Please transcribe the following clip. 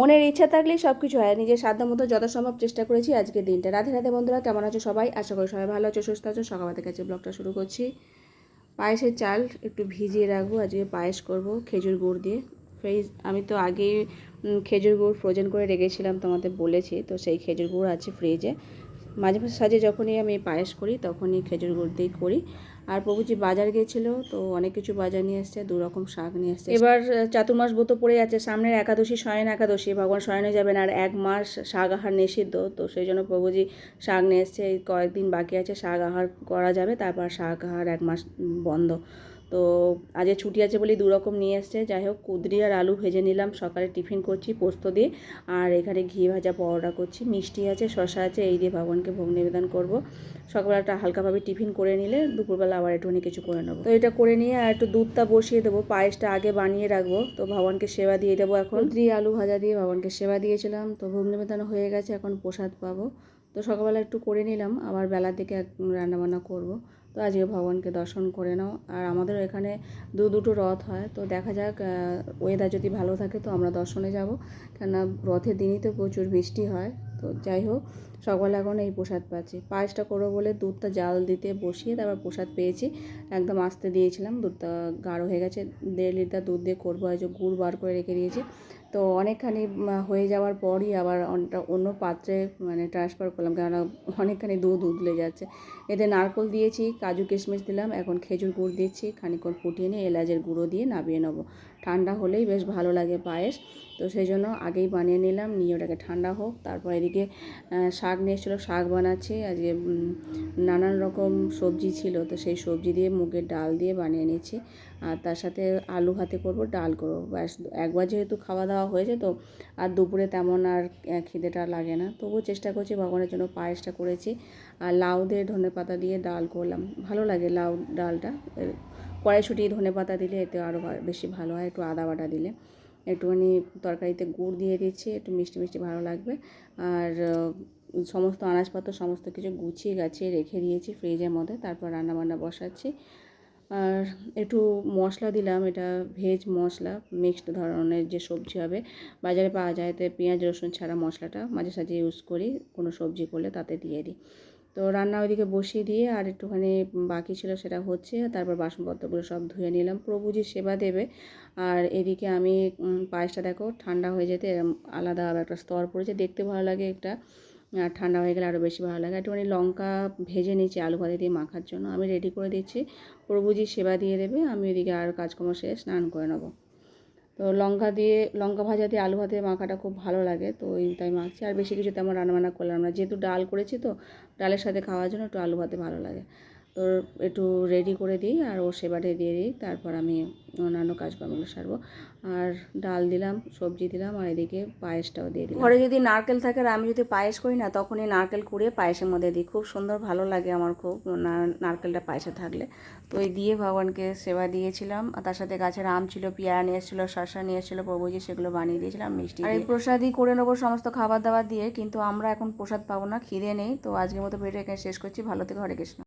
মনের ইচ্ছা থাকলেই সব কিছু হয়। নিজের সাধ্য মতো যথাসম্ভব চেষ্টা করেছি আজকের দিনটা। রাধে রাধে বন্ধুরা, কেমন আছো সবাই? আশা করি সবাই ভালো আছো, সুস্থ আছো। সকালবেলা কাছে ব্লগটা শুরু করছি। পায়েসের চাল একটু ভিজিয়ে রাখব। আজকে পায়েস করব, খেজুর গুড় দিয়ে। ফ্রিজ আমি তো আগেই খেজুর গুড় ফ্রোজেন করে রেখেছিলাম, তোমাদের বলেছি। তো সেই খেজুর গুড় আছে ফ্রিজে মাঝে মাঝে সাঝে যখনই আমি পায়েস করি, তখনই খেজুর গুড় দিয়েই করি। আর প্রভুজি বাজার গিয়েছিল, তো অনেক কিছু বাজার নিয়ে এসছে দু রকম শাক নিয়ে এসছে এবার চাতুর্মাস ব্রত পড়ে যাচ্ছে, সামনের একাদশী শয়ন একাদশী, ভগবান শয়নে যাবেন, আর এক মাস শাক আহার নিষিদ্ধ, তো সেই জন্য প্রভুজি শাক নিয়ে এসছে কয়েকদিন বাকি আছে, শাক আহার করা যাবে, তারপর শাক আহার এক মাস বন্ধ। তো আজকে ছুটি আছে বলেই দু রকম নিয়ে এসছে। যাই হোক, কুদরি আর আলু ভেজে নিলাম। সকালে টিফিন করছি পোস্ত দিয়ে। আর এখানে ঘি ভাজা পরোটা করছি। মিষ্টি আছে শশা আছে, এই দিয়ে ভগবানকে ভোগ নিবেদন করব। সকালবেলাটা হালকাভাবে টিফিন করে নিলে দুপুরবেলা আবার একটুখানি কিছু করে নেব। তো এটা করে নিয়ে আর একটু দুধটা বসিয়ে দেবো। পায়েসটা আগে বানিয়ে রাখব। তো ভগবানকে সেবা দিয়ে দেবো এখন। কুদরি, আলু ভাজা দিয়ে ভগবানকে সেবা দিয়েছিলাম। তো ভোগ নিবেদন হয়ে গেছে। এখন প্রসাদ পাবো। তো সকালবেলা একটু করে নিলাম। আবার দিকে এক- রান্নাবান্না করব। তো আজকে ভগবানকে দর্শন করে নাও। আর আমাদের এখানে দু দুটো রথ হয়, তো দেখা যাক ওয়েদার যদি ভালো থাকে তো আমরা দর্শনে যাব। কেননা রথের দিনই তো প্রচুর বৃষ্টি হয়, তো যাই হোক সকালে এখন এই প্রসাদ পাচ্ছি। পায়েসটা করব বলে দুধটা জাল দিতে বসিয়ে তারপর প্রসাদ পেয়েছি। একদম আস্তে দিয়েছিলাম দুধটা গাঢ় হয়ে গেছে। দেড় লিটার দুধ দিয়ে করব আজ গুড় বার করে রেখে দিয়েছি। তো অনেকখানি হয়ে যাওয়ার পরই আবার অন্য পাত্রে মানে ট্রান্সফার করলাম কেননা অনেকখানি দুধ উতলে যাচ্ছে। এতে নারকল দিয়েছি কাজু কিশমিশ দিলাম এখন খেজুর গুড় দিচ্ছি খানিকক্ষণ ফুটিয়ে নিয়ে এলাচের গুঁড়ো দিয়ে নাবিয়ে নেব। ঠান্ডা হলেই বেশ ভালো লাগে পায়েস। তো সেই জন্য আগেই বানিয়ে নিলাম নিয়ে ওটাকে ঠান্ডা হোক তারপর এদিকে আহ, শাক নিয়ে এসেছিল, শাক বানাচ্ছি। আজকে নানান রকম সবজি ছিল, তো সেই সবজি দিয়ে মুগের ডাল দিয়ে বানিয়ে নিয়েছি আর তার সাথে আলু ভাতে করব, ডাল করব। ব্যাস, একবার যেহেতু খাওয়া দাওয়া হয়েছে, তো আর দুপুরে তেমন আর খিদেটা লাগে না। তবুও চেষ্টা করছি, ভগবানের জন্য পায়েসটা করেছি। আর লাউ দিয়ে ধনে পাতা দিয়ে ডাল করলাম। ভালো লাগে লাউ ডালটা। কড়াইশুঁটি ধনে পাতা দিলে এতে আরও বেশি ভালো হয়, একটু আদা বাটা দিলে। একটুখানি তরকারিতে গুড় দিয়ে দিচ্ছি, একটু মিষ্টি মিষ্টি ভালো লাগবে। আর সমস্ত আনাজপত্র, সমস্ত কিছু গুছিয়ে গাছিয়ে রেখে দিয়েছি ফ্রিজের মধ্যে, তারপর রান্নাবান্না বসাচ্ছি। আর একটু মশলা দিলাম, এটা ভেজ মশলা মিক্সড ধরনের যে সবজি হবে। বাজারে পাওয়া যায় তো পেঁয়াজ, রসুন ছাড়া মশলাটা মাঝে সাঝে ইউজ করি, কোনো সবজি করলে তাতে দিয়ে দিই। তো রান্না ওইদিকে বসিয়ে দিয়ে আর একটুখানি বাকি ছিল সেটা হচ্ছে, তারপর বাসনপত্রগুলো সব ধুয়ে নিলাম। প্রভুজি সেবা দেবে। আর এদিকে আমি পায়েসটা দেখো ঠান্ডা হয়ে যেতে, এরম আলাদা একটা স্তর পড়েছে, দেখতে ভালো লাগে একটা। আর ঠান্ডা হয়ে গেলে আরও বেশি ভালো লাগে। একটুখানি লঙ্কা ভেজে নিয়েছি আলু ভাতে দিয়ে মাখার জন্য। আমি রেডি করে দিচ্ছি। প্রভুজি সেবা দিয়ে দেবে। আমি ওদিকে আর কাজকর্ম শেষ স্নান করে নেব। তো লঙ্কা দিয়ে, লঙ্কা ভাজা দিয়ে আলু ভাতে মাখাটা খুব ভালো লাগে। তো ওই তাই মাখছি। আর বেশি কিছু তেমন রান্নাবান্না করলাম না। যেহেতু ডাল করেছি তো, ডালের সাথে খাওয়ার জন্য একটু আলু ভাতে ভালো লাগে। তো একটু রেডি করে দিই আর ও সেবাটে দিয়ে দিই। তারপর আমি অন্যান্য কাজকর্মগুলো সারবো। আর ডাল দিলাম সবজি দিলাম আর এদিকে পায়েসটাও দিয়ে দিলাম। ঘরে যদি নারকেল থাকে আর আমি যদি পায়েস করি না তখনই নারকেল কুড়িয়ে পায়েসের মধ্যে দিই। খুব সুন্দর ভালো লাগে আমার খুব না- নারকেলটা পায়েসে থাকলে। তো এই দিয়ে ভগবানকে সেবা দিয়েছিলাম। আর তার সাথে গাছের আম ছিল পেয়ারা নিয়ে এসেছিল শশা নিয়ে এসেছিল প্রভুজি সেগুলো বানিয়ে দিয়েছিলাম মিষ্টি আর এই প্রসাদই করে নেব সমস্ত খাবার দাবার দিয়ে কিন্তু আমরা এখন প্রসাদ পাবো না খিদে নেই। তো আজকের মতো ভিডিও এখানে শেষ করছি। ভালো থেকে হরে কৃষ্ণ।